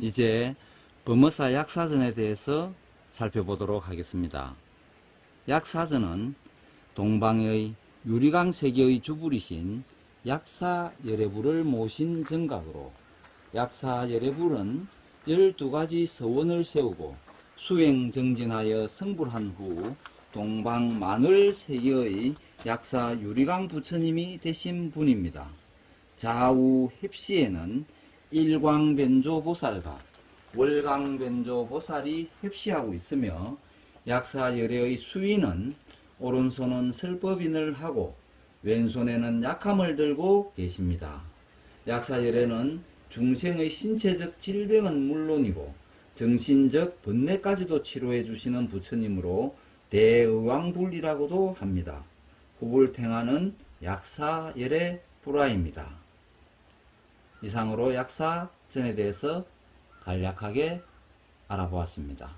이제 범어사 약사전에 대해서 살펴보도록 하겠습니다. 약사전은 동방의 유리강 세계의 주불이신 약사 열애불을 모신 정각으로 약사 열애불은 12가지 서원을 세우고 수행 정진하여 성불한 후 동방 만월 세계의 약사 유리강 부처님이 되신 분입니다. 좌우 heb시에는 일광변조 보살과 월광변조 보살이 heb시하고 있으며 약사 열애의 수위는 오른손은 설법인을 하고 왼손에는 약함을 들고 계십니다. 약사 열애는 중생의 신체적 질병은 물론이고 정신적 번뇌까지도 치료해 주시는 부처님으로 대의왕불이라고도 합니다. 후불탱하는 약사 열애 불화입니다. 이상으로 약사전에 대해서 간략하게 알아보았습니다.